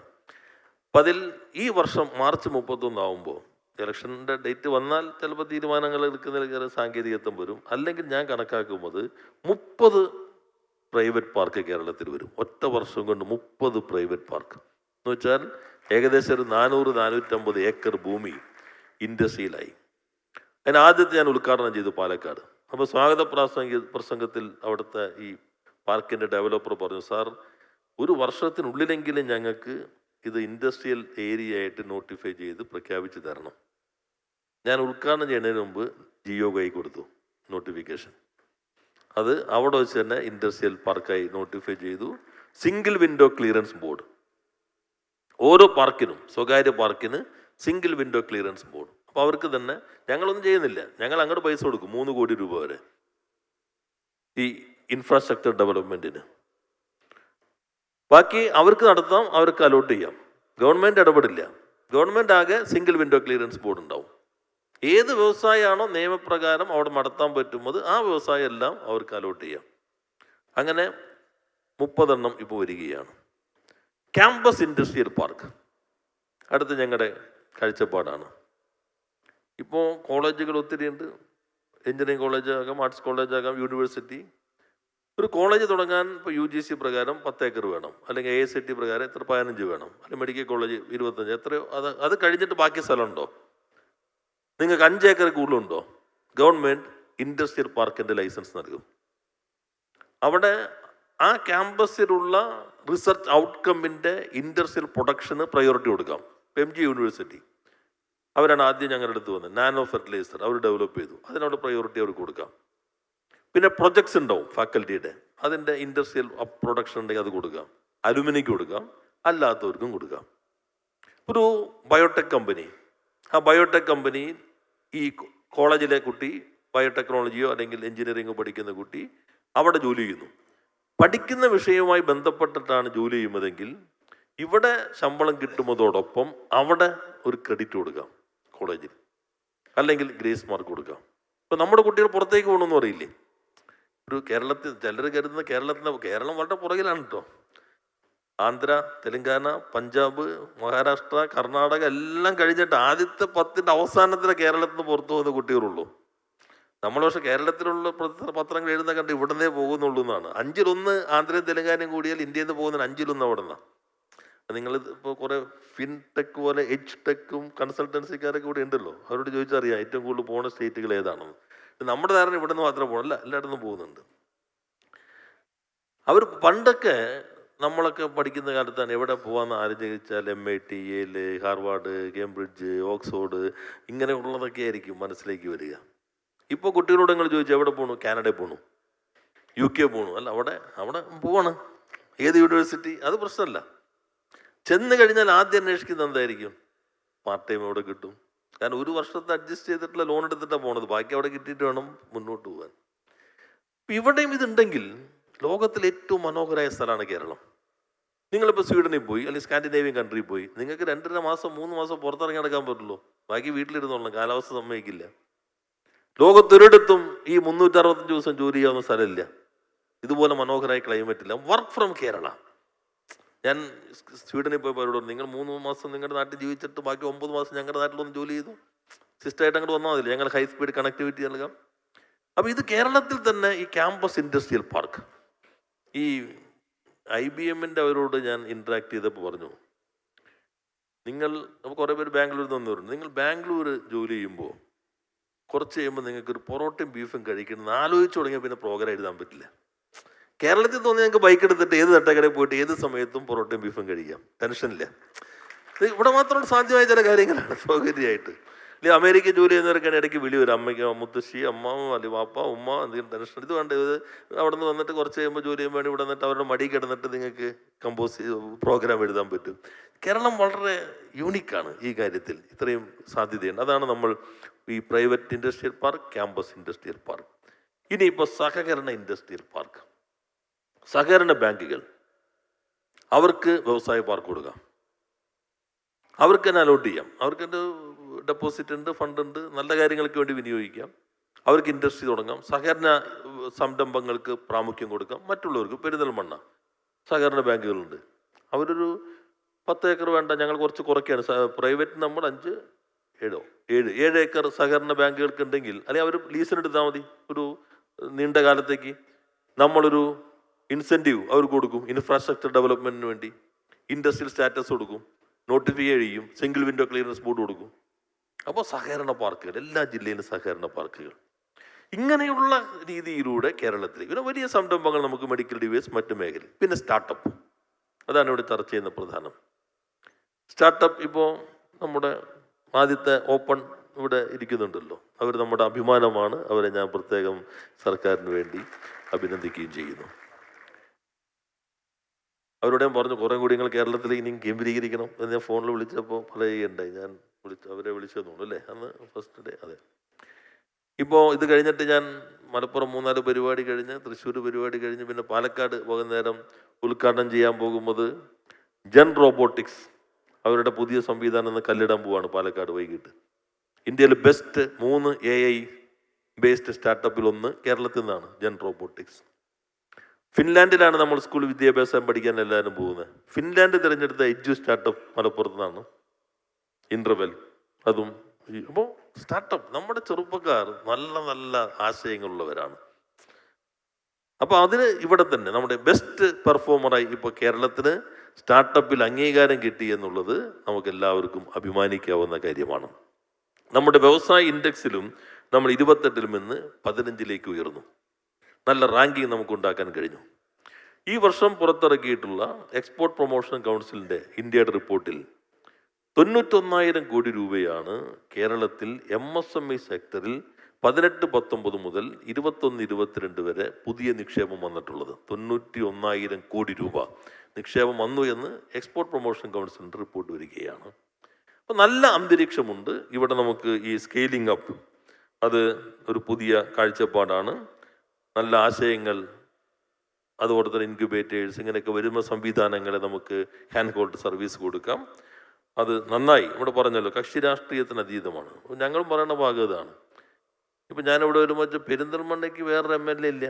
അപ്പം അതിൽ ഈ വർഷം മാർച്ച് മുപ്പത്തൊന്നാവുമ്പോൾ ഇലക്ഷന്റെ ഡേറ്റ് വന്നാൽ ചിലപ്പോൾ തീരുമാനങ്ങൾ എടുക്കുന്നതിൽ കയറി സാങ്കേതികത്വം വരും. അല്ലെങ്കിൽ ഞാൻ കണക്കാക്കുന്നത് മുപ്പത് പ്രൈവറ്റ് പാർക്ക് കേരളത്തിൽ വരും. ഒറ്റ വർഷം കൊണ്ട് മുപ്പത് പ്രൈവറ്റ് പാർക്ക്. എന്ന് വെച്ചാൽ ഏകദേശം ഒരു നാനൂറ് നാനൂറ്റമ്പത് ഏക്കർ ഭൂമി ഇൻഡസ്ട്രിയിലായി. അതിന് ആദ്യത്തെ ഞാൻ ഉദ്ഘാടനം ചെയ്തു പാലക്കാട്. അപ്പോൾ സ്വാഗത പ്രാസംഗി പ്രസംഗത്തിൽ അവിടുത്തെ ഈ പാർക്കിന്റെ ഡെവലപ്പർ പറഞ്ഞു സാർ ഒരു വർഷത്തിനുള്ളിലെങ്കിലും ഞങ്ങൾക്ക് ഇത് ഇൻഡസ്ട്രിയൽ ഏരിയ ആയിട്ട് നോട്ടിഫൈ ചെയ്ത് പ്രഖ്യാപിച്ച് തരണം. ഞാൻ ഉദ്ഘാടനം ചെയ്യുന്നതിന് മുമ്പ് ജിയോ കൈ കൊടുത്തു നോട്ടിഫിക്കേഷൻ. അത് അവിടെ വെച്ച് തന്നെ ഇൻഡസ്ട്രിയൽ പാർക്കായി നോട്ടിഫൈ ചെയ്തു. Single window clearance board. ഓരോ പാർക്കിനും സ്വകാര്യ പാർക്കിന് സിംഗിൾ വിൻഡോ ക്ലിയറൻസ് ബോർഡ്. അപ്പോൾ അവർക്ക് തന്നെ ഞങ്ങളൊന്നും ചെയ്യുന്നില്ല. ഞങ്ങൾ അങ്ങോട്ട് പൈസ കൊടുക്കും മൂന്ന് കോടി രൂപ വരെ. ഈ ഇൻഫ്രാസ്ട്രക്ചർ ഡെവലപ്മെന്റിന് ബാക്കി അവർക്ക് നടത്താം അവർക്ക് അലോട്ട് ചെയ്യാം. ഗവൺമെന്റ് ഇടപെടില്ല. ഗവൺമെന്റ് ആകെ സിംഗിൾ വിൻഡോ ക്ലിയറൻസ് ബോർഡ് ഉണ്ടാവും. ഏത് വ്യവസായമാണോ നിയമപ്രകാരം അവിടെ നടത്താൻ പറ്റുന്നത് ആ വ്യവസായം എല്ലാം അവർക്ക് അലോട്ട് ചെയ്യാം. അങ്ങനെ മുപ്പതെണ്ണം ഇപ്പോൾ വരികയാണ്. ക്യാമ്പസ് ഇൻഡസ്ട്രിയൽ പാർക്ക് അടുത്ത് ഞങ്ങളുടെ കാഴ്ചപ്പാടാണ്. ഇപ്പോൾ കോളേജുകൾ ഒത്തിരിയുണ്ട്. എഞ്ചിനീയറിംഗ് കോളേജ് ആകാം ആർട്സ് കോളേജ് ആകാം യൂണിവേഴ്സിറ്റി ഒരു കോളേജ് തുടങ്ങാൻ ഇപ്പോൾ യു ജി സി പ്രകാരം പത്ത് ഏക്കർ വേണം. അല്ലെങ്കിൽ എ എസ് ടി പ്രകാരം എത്ര പതിനഞ്ച് വേണം. അല്ലെങ്കിൽ മെഡിക്കൽ കോളേജ് ഇരുപത്തഞ്ച് എത്രയോ അത് അത് കഴിഞ്ഞിട്ട് ബാക്കി സ്ഥലമുണ്ടോ? നിങ്ങൾക്ക് അഞ്ച് ഏക്കർ കൂടുതലുണ്ടോ? ഗവൺമെന്റ് ഇൻഡസ്ട്രിയൽ പാർക്കിന്റെ ലൈസൻസ് നൽകും. അവിടെ ആ ക്യാമ്പസിലുള്ള റിസർച്ച് ഔട്ട്കമ്മിന്റെ ഇൻഡസ്ട്രിയൽ പ്രൊഡക്ഷന് പ്രയോറിറ്റി കൊടുക്കാം. എം ജി യൂണിവേഴ്സിറ്റി അവരാണ് ആദ്യം ഞങ്ങളുടെ അടുത്ത് വന്നത്. നാനോ ഫെർട്ടിലൈസർ അവർ ഡെവലപ്പ് ചെയ്തു. അതിനവിടെ പ്രയോറിറ്റി അവർക്ക് കൊടുക്കാം. പിന്നെ പ്രൊജക്ട്സ് ഉണ്ടാവും ഫാക്കൽറ്റിയുടെ അതിന്റെ ഇൻഡസ്ട്രിയൽ പ്രൊഡക്ഷൻ ഉണ്ടെങ്കിൽ അത് കൊടുക്കാം. അലുമിനിക്ക് കൊടുക്കാം. അല്ലാത്തവർക്കും കൊടുക്കാം. ഒരു ബയോടെക് കമ്പനി ആ ബയോടെക് കമ്പനി ഈ കോളേജിലെ കുട്ടി ബയോടെക്നോളജിയോ അല്ലെങ്കിൽ എഞ്ചിനീയറിംഗോ പഠിക്കുന്ന കുട്ടി അവിടെ ജോലി ചെയ്യുന്നു. പഠിക്കുന്ന വിഷയവുമായി ബന്ധപ്പെട്ടിട്ടാണ് ജോലി ചെയ്യുന്നതെങ്കിൽ ഇവിടെ ശമ്പളം കിട്ടുന്നതോടൊപ്പം അവിടെ ഒരു ക്രെഡിറ്റ് കൊടുക്കാം കോളേജിൽ അല്ലെങ്കിൽ ഗ്രേസ് മാർക്ക് കൊടുക്കാം. ഇപ്പം നമ്മുടെ കുട്ടികൾ പുറത്തേക്ക് പോകണമെന്ന് പറയില്ലേ? ഒരു കേരളത്തിൽ ചിലർ കരുതുന്ന കേരളത്തിന് കേരളം വളരെ പുറകിലാണ് കേട്ടോ ആന്ധ്ര തെലങ്കാന പഞ്ചാബ് മഹാരാഷ്ട്ര കർണാടക എല്ലാം കഴിഞ്ഞിട്ട് ആദ്യത്തെ പത്തിന്റെ അവസാനത്തിലെ കേരളത്തിൽ നിന്ന് പുറത്തു പോകുന്ന കുട്ടികളുള്ളൂ. നമ്മൾ പക്ഷെ കേരളത്തിലുള്ള പത്രങ്ങൾ എഴുതുന്ന കണ്ട് ഇവിടുന്നേ പോകുന്നുള്ളൂ എന്നാണ്. അഞ്ചിലൊന്ന് ആന്ധ്രയും തെലങ്കാനയും കൂടിയാൽ ഇന്ത്യയിൽ നിന്ന് പോകുന്നതിന് അഞ്ചിലൊന്ന് അവിടെ നിന്നാണ് നിങ്ങൾ ഇപ്പോൾ കുറേ ഫിൻടെക് പോലെ എച്ച് ടെക്കും കൺസൾട്ടൻസിക്കാരൊക്കെ ഇവിടെ ഉണ്ടല്ലോ. അവരോട് ചോദിച്ചാൽ അറിയാം ഏറ്റവും കൂടുതൽ പോകുന്ന സ്റ്റേറ്റുകൾ ഏതാണെന്ന്. നമ്മുടെ ധാരണ ഇവിടെ നിന്ന് മാത്രമേ പോകണല്ല എല്ലായിടത്തും പോകുന്നുണ്ട്. അവർ പണ്ടൊക്കെ നമ്മളൊക്കെ പഠിക്കുന്ന കാലത്താണ് എവിടെ പോകാമെന്ന് ആരും ചോദിച്ചാൽ M I T L Harvard Cambridge Oxford ഇങ്ങനെയുള്ളതൊക്കെ ആയിരിക്കും മനസ്സിലേക്ക് വരിക. ഇപ്പോൾ കുട്ടികളോട് നിങ്ങൾ ചോദിച്ചു എവിടെ പോകണു കാനഡയിൽ പോകണു യു കെ പോകണു അല്ല അവിടെ അവിടെ പോവാണ്. ഏത് യൂണിവേഴ്സിറ്റി അത് പ്രശ്നമല്ല ചെന്ന് കഴിഞ്ഞാൽ ആദ്യം അന്വേഷിക്കുന്നത് എന്തായിരിക്കും? പാർട്ട് ടൈം എവിടെ കിട്ടും? കാരണം ഒരു വർഷത്തെ അഡ്ജസ്റ്റ് ചെയ്തിട്ടുള്ള ലോൺ എടുത്തിട്ടാണ് പോണത്. ബാക്കി അവിടെ കിട്ടിയിട്ട് വേണം മുന്നോട്ട് പോകാൻ. ഇവിടെയും ഇതുണ്ടെങ്കിൽ ലോകത്തിലെ ഏറ്റവും മനോഹരമായ സ്ഥലമാണ് കേരളം. നിങ്ങളിപ്പോൾ സ്വീഡനിൽ പോയി അല്ലെങ്കിൽ സ്കാൻഡിനേവിയൻ കൺട്രിയിൽ പോയി നിങ്ങൾക്ക് രണ്ടര മാസം മൂന്ന് മാസം പുറത്തിറങ്ങി നടക്കാൻ പറ്റുള്ളൂ. ബാക്കി വീട്ടിലിരുന്നോളണം. കാലാവസ്ഥ സമ്മതിക്കില്ല. ലോകത്തൊരിടത്തും ഈ മുന്നൂറ്റി അറുപത്തഞ്ച് ദിവസം ജോലി ചെയ്യാവുന്ന സ്ഥലമില്ല. ഇതുപോലെ മനോഹരമായ ക്ലൈമറ്റ് ഇല്ല. Work from Kerala. ഞാൻ സ്വീഡനിൽ പോയപ്പോൾ അവരോട് നിങ്ങൾ മൂന്ന് മാസം നിങ്ങളുടെ നാട്ടിൽ ജീവിച്ചിട്ട് ബാക്കി ഒമ്പത് മാസം ഞങ്ങളുടെ നാട്ടിലൊന്ന് ജോലി ചെയ്തു. സിസ്റ്റമായിട്ട് അങ്ങോട്ട് വന്നാൽ മതില്ല ഞങ്ങൾ ഹൈ സ്പീഡ് കണക്ടിവിറ്റി നൽകാം. അപ്പോൾ ഇത് കേരളത്തിൽ തന്നെ ഈ ക്യാമ്പസ് ഇൻഡസ്ട്രിയൽ പാർക്ക് ഈ ഐ ബി എമ്മിന്റെ അവരോട് ഞാൻ ഇൻട്രാക്ട് ചെയ്തപ്പോൾ പറഞ്ഞു നിങ്ങൾ അപ്പോൾ കുറേ പേര് ബാംഗ്ലൂരിൽ നിന്ന് വന്നവരുണ്ട്. നിങ്ങൾ ബാംഗ്ലൂർ ജോലി ചെയ്യുമ്പോൾ കുറച്ച് കഴിയുമ്പോൾ നിങ്ങൾക്ക് ഒരു പൊറോട്ടയും ബീഫും കഴിക്കണം ആലോചിച്ച് തുടങ്ങിയാൽ പിന്നെ പ്രോഗ്രാം എഴുതാൻ പറ്റില്ല. കേരളത്തിൽ തോന്നി ഞങ്ങൾക്ക് ബൈക്ക് എടുത്തിട്ട് ഏത് തട്ടക്കടയിൽ പോയിട്ട് ഏത് സമയത്തും പൊറോട്ടയും ബീഫും കഴിക്കാം. ടെൻഷനില്ല ഇവിടെ മാത്രം സാധ്യമായ ചില കാര്യങ്ങളാണ് സൗകര്യമായിട്ട്. ഇല്ല അമേരിക്ക ജോലി ചെയ്യുന്നവർക്കാണ് ഇടയ്ക്ക് വിളി വരും. അമ്മയ്ക്ക് മുത്തശ്ശി അമ്മ അല്ലെങ്കിൽ വാപ്പ ഉമ്മ എന്തെങ്കിലും ടെൻഷൻ ഇത് വേണ്ട ഇത് അവിടെ നിന്ന് വന്നിട്ട് കുറച്ച് കഴിയുമ്പോൾ ജോലി ചെയ്യുമ്പോൾ ഇവിടെ വന്നിട്ട് അവരുടെ മടി കിടന്നിട്ട് നിങ്ങൾക്ക് കമ്പോസ് പ്രോഗ്രാം എഴുതാൻ പറ്റും. കേരളം വളരെ യൂണിക്കാണ് ഈ കാര്യത്തിൽ. ഇത്രയും സാധ്യതയുണ്ട്. അതാണ് നമ്മൾ ഈ private industrial park campus industrial park ഇനിയിപ്പോൾ സഹകരണ ഇൻഡസ്ട്രിയൽ പാർക്ക് സഹകരണ ബാങ്കുകൾ. അവർക്ക് വ്യവസായ പാർക്ക് കൊടുക്കാം. അവർക്ക് തന്നെ അലോട്ട് ചെയ്യാം. അവർക്ക് എന്റെ ഡെപ്പോസിറ്റ് ഉണ്ട് ഫണ്ട് ഉണ്ട് നല്ല കാര്യങ്ങൾക്ക് വേണ്ടി വിനിയോഗിക്കാം. അവർക്ക് ഇൻഡസ്ട്രി തുടങ്ങാം. സഹകരണ സംരംഭങ്ങൾക്ക് പ്രാമുഖ്യം കൊടുക്കാം. മറ്റുള്ളവർക്ക് പെരുന്തൽമണ്ണ സഹകരണ ബാങ്കുകളുണ്ട്. അവരൊരു പത്ത് ഏക്കർ വേണ്ട ഞങ്ങൾ കുറച്ച് കുറയ്ക്കുകയാണ്. പ്രൈവറ്റ് നമ്മൾ അഞ്ച് ഏഴോ ഏഴ് ഏഴ് ഏക്കർ സഹകരണ ബാങ്കുകൾക്ക് ഉണ്ടെങ്കിൽ അല്ലെങ്കിൽ അവർ ലീസിനെടുത്താൽ മതി. ഒരു നീണ്ട കാലത്തേക്ക് നമ്മളൊരു ഇൻസെന്റീവ് അവർ കൊടുക്കും. ഇൻഫ്രാസ്ട്രക്ചർ ഡെവലപ്മെന്റിന് വേണ്ടി. ഇൻഡസ്ട്രിയൽ സ്റ്റാറ്റസ് കൊടുക്കും. നോട്ടിഫൈ ചെയ്യും. സിംഗിൾ വിൻഡോ ക്ലിയറൻസ് ബോർഡ് കൊടുക്കും. അപ്പോൾ സഹകരണ പാർക്കുകൾ എല്ലാ ജില്ലയിലും സഹകരണ പാർക്കുകൾ. ഇങ്ങനെയുള്ള രീതിയിലൂടെ കേരളത്തിൽ പിന്നെ വലിയ സംരംഭങ്ങൾ നമുക്ക് മെഡിക്കൽ ഡിവൈസ് മറ്റു മേഖല പിന്നെ സ്റ്റാർട്ടപ്പ് അതാണ് ഇവിടെ ചർച്ച ചെയ്യുന്ന പ്രധാനം. സ്റ്റാർട്ടപ്പ് ഇപ്പോൾ നമ്മുടെ ആദ്യത്തെ ഓപ്പൺ ഇവിടെ ഇരിക്കുന്നുണ്ടല്ലോ. അവർ നമ്മുടെ അഭിമാനമാണ്. അവരെ ഞാൻ പ്രത്യേകം സർക്കാരിന് വേണ്ടി അഭിനന്ദിക്കുകയും ചെയ്യുന്നു. അവരോട് പറഞ്ഞു കുറേ കൂടി നിങ്ങൾ കേരളത്തിൽ ഇനിയും കേന്ദ്രീകരിക്കണം എന്ന് ഞാൻ ഫോണിൽ വിളിച്ചപ്പോൾ പറയുകയുണ്ടായി ഞാൻ വിളിച്ചു അവരെ വിളിച്ചെന്ന് തോന്നുന്നു അല്ലേ? അന്ന് ഫസ്റ്റ് ഡേ അതെ. ഇപ്പോൾ ഇത് കഴിഞ്ഞിട്ട് ഞാൻ മലപ്പുറം മൂന്നാൽ പരിപാടി കഴിഞ്ഞ് തൃശ്ശൂർ പരിപാടി കഴിഞ്ഞ് പിന്നെ പാലക്കാട് വൈകുന്നേരം നേരം ഉദ്ഘാടനം ചെയ്യാൻ പോകുന്നത് ജൻ റോബോട്ടിക്സ് അവരുടെ പുതിയ സംവിധാനം എന്ന് കല്ലിടാൻ പോവാണ് പാലക്കാട് വൈകിട്ട്. ഇന്ത്യയിലെ ബെസ്റ്റ് മൂന്ന് എ ഐ ബേസ്ഡ് സ്റ്റാർട്ടപ്പിൽ ഒന്ന് കേരളത്തിൽ നിന്നാണ് ജൻ റോബോട്ടിക്സ്. ഫിൻലാൻഡിലാണ് നമ്മൾ സ്കൂൾ വിദ്യാഭ്യാസം പഠിക്കാൻ എല്ലാവരും പോകുന്നത്. ഫിൻലാൻഡ് തിരഞ്ഞെടുത്ത എഡ്യു സ്റ്റാർട്ടപ്പ് മലപ്പുറത്ത് നിന്നാണ്. അതും അപ്പോൾ സ്റ്റാർട്ടപ്പ് നമ്മുടെ ചെറുപ്പക്കാർ നല്ല നല്ല ആശയങ്ങളുള്ളവരാണ്. അപ്പോൾ അതിന് ഇവിടെ തന്നെ നമ്മുടെ ബെസ്റ്റ് പെർഫോമറായി ഇപ്പോൾ കേരളത്തിന് സ്റ്റാർട്ടപ്പിൽ അംഗീകാരം കിട്ടി എന്നുള്ളത് നമുക്ക് എല്ലാവർക്കും അഭിമാനിക്കാവുന്ന കാര്യമാണ്. നമ്മുടെ വ്യവസായ ഇൻഡെക്സിലും നമ്മൾ ഇരുപത്തെട്ടിൽ നിന്ന് പതിനഞ്ചിലേക്ക് ഉയർന്നു. നല്ല റാങ്കിങ് നമുക്ക് ഉണ്ടാക്കാൻ കഴിഞ്ഞു. ഈ വർഷം പുറത്തിറക്കിയിട്ടുള്ള എക്സ്പോർട്ട് പ്രൊമോഷൻ കൗൺസിലിന്റെ ഇന്ത്യയുടെ റിപ്പോർട്ടിൽ തൊണ്ണൂറ്റൊന്നായിരം കോടി രൂപയാണ് കേരളത്തിൽ എം എസ് എം ഇ സെക്ടറിൽ പതിനെട്ട് പത്തൊമ്പത് മുതൽ ഇരുപത്തൊന്ന് ഇരുപത്തിരണ്ട് വരെ പുതിയ നിക്ഷേപം വന്നിട്ടുള്ളത്. തൊണ്ണൂറ്റി ഒന്നായിരം കോടി രൂപ നിക്ഷേപം വന്നു എന്ന് എക്സ്പോർട്ട് പ്രൊമോഷൻ കൗൺസിലിന്റെ റിപ്പോർട്ട് വരികയാണ്. അപ്പോൾ നല്ല അന്തരീക്ഷമുണ്ട്. ഇവിടെ നമുക്ക് ഈ സ്കെയിലിംഗ് അപ്പ് അത് ഒരു പുതിയ കാഴ്ചപ്പാടാണ്. നല്ല ആശയങ്ങൾ അതുപോലെ തന്നെ ഇൻക്യുബേറ്റേഴ്സ് ഇങ്ങനെയൊക്കെ വരുന്ന സംവിധാനങ്ങളെ നമുക്ക് ഹാൻഡ് ഹോൾഡ് സർവീസ് കൊടുക്കാം. അത് നന്നായി. ഇവിടെ പറഞ്ഞല്ലോ കക്ഷി രാഷ്ട്രീയത്തിന് അതീതമാണ്. ഞങ്ങളും പറയുന്ന ഭാഗം ഇപ്പം ഞാനിവിടെ വരുമ്പോൾ പെരിന്തൽമണ്ണയ്ക്ക് വേറൊരു എം എൽ എ ഇല്ല.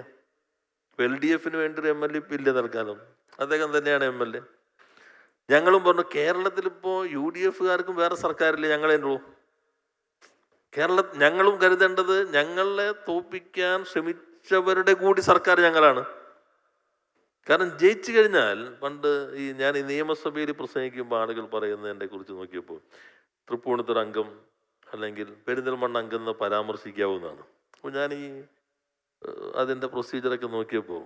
എൽ ഡി എഫിന് വേണ്ടി ഒരു എം എൽ എ ഇപ്പം ഇല്ല തൽക്കാലം. അദ്ദേഹം തന്നെയാണ് എം എൽ എ ഞങ്ങളും പറഞ്ഞു കേരളത്തിൽ ഇപ്പോൾ യു ഡി എഫുകാർക്കും വേറെ സർക്കാരില്ല ഞങ്ങളെ ഉള്ളൂ. കേരള ഞങ്ങളും കരുതേണ്ടത് ഞങ്ങളെ തോപ്പിക്കാൻ ശ്രമിച്ചവരുടെ കൂടി സർക്കാർ ഞങ്ങളാണ്. കാരണം ജയിച്ചു കഴിഞ്ഞാൽ പണ്ട് ഈ ഞാൻ ഈ നിയമസഭയിൽ പ്രസംഗിക്കുമ്പോൾ ആളുകൾ പറയുന്നതിനെ കുറിച്ച് നോക്കിയപ്പോൾ തൃപ്പൂണിത്തുറ അംഗം അല്ലെങ്കിൽ പെരിന്തൽമണ്ണ അംഗം എന്ന് പരാമർശിക്കാവുന്നതാണ്. അപ്പോൾ ഞാൻ ഈ അതിന്റെ പ്രൊസീജിയറൊക്കെ നോക്കിയപ്പോൾ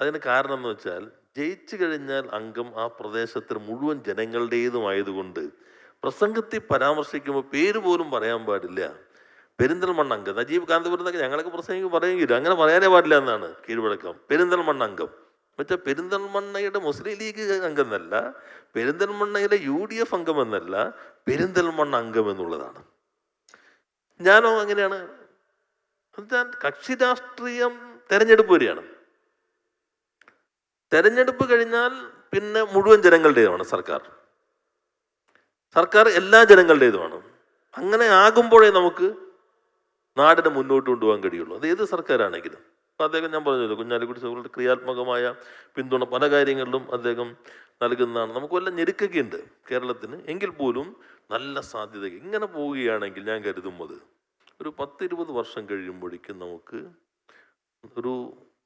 അതിന് കാരണം എന്ന് വെച്ചാൽ ജയിച്ചു കഴിഞ്ഞാൽ അംഗം ആ പ്രദേശത്തിന് മുഴുവൻ ജനങ്ങളുടേതുമായതുകൊണ്ട് പ്രസംഗത്തിൽ പരാമർശിക്കുമ്പോൾ പേര് പോലും പറയാൻ പാടില്ല. പെരിന്തൽമണ്ണ അംഗം. നജീബ് കാന്തപുരം എന്നൊക്കെ ഞങ്ങളൊക്കെ പ്രസംഗിക്കും പറയുകയില്ല അങ്ങനെ പറയാനേ പാടില്ല എന്നാണ് കീഴ്വഴക്കം. പെരിന്തൽമണ്ണ അംഗം. മറ്റേ പെരിന്തൽമണ്ണയുടെ മുസ്ലിം ലീഗ് അംഗം എന്നല്ല പെരിന്തൽമണ്ണയിലെ യു ഡി എഫ് അംഗം എന്നല്ല പെരിന്തൽമണ്ണ അംഗം എന്നുള്ളതാണ്. ഞാനോ അങ്ങനെയാണ്. ഞാൻ കക്ഷി രാഷ്ട്രീയം തെരഞ്ഞെടുപ്പ് വരികയാണ് തെരഞ്ഞെടുപ്പ് കഴിഞ്ഞാൽ പിന്നെ മുഴുവൻ ജനങ്ങളുടേതുമാണ് സർക്കാർ. സർക്കാർ എല്ലാ ജനങ്ങളുടേതുമാണ്. അങ്ങനെ ആകുമ്പോഴേ നമുക്ക് നാടിനെ മുന്നോട്ട് കൊണ്ടുപോകാൻ കഴിയുള്ളൂ. അത് ഏത് സർക്കാരാണെങ്കിലും. അപ്പോൾ അദ്ദേഹം ഞാൻ പറഞ്ഞല്ലോ കുഞ്ഞാലിക്കുട്ടി സൗകര്യങ്ങളുടെ ക്രിയാത്മകമായ പിന്തുണ പല കാര്യങ്ങളിലും അദ്ദേഹം നൽകുന്നതാണ്. നമുക്ക് വല്ല കേരളത്തിന്. എങ്കിൽ പോലും നല്ല സാധ്യത ഇങ്ങനെ പോവുകയാണെങ്കിൽ ഞാൻ കരുതുന്നത് ഒരു പത്ത് ഇരുപത് വർഷം കഴിയുമ്പോഴേക്കും നമുക്ക് ഒരു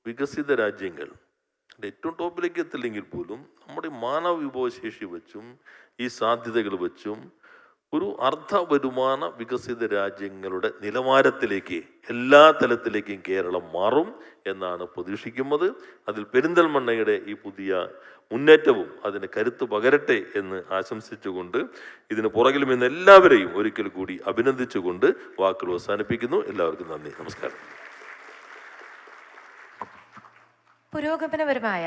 വികസിത രാജ്യങ്ങൾ ഏറ്റവും ടോപ്പിലേക്ക് എത്തില്ലെങ്കിൽ പോലും നമ്മുടെ മാനവ വിഭവശേഷി വെച്ചും ഈ സാധ്യതകൾ വെച്ചും ഒരു അർദ്ധ വരുമാന വികസിത രാജ്യങ്ങളുടെ നിലവാരത്തിലേക്ക് എല്ലാ തലത്തിലേക്കും കേരളം മാറും എന്നാണ് പ്രതീക്ഷിക്കുന്നത്. അതിൽ പെരിന്തൽമണ്ണയുടെ ഈ പുതിയ മുന്നേറ്റവും അതിന് കരുത്ത് പകരട്ടെ എന്ന് ആശംസിച്ചുകൊണ്ട് ഇതിന് പുറകിലും ഇന്ന് എല്ലാവരെയും ഒരിക്കൽ കൂടി അഭിനന്ദിച്ചുകൊണ്ട് വാക്കുകൾ അവസാനിപ്പിക്കുന്നു. എല്ലാവർക്കും നന്ദി. നമസ്കാരം. പുരോഗമനപരമായ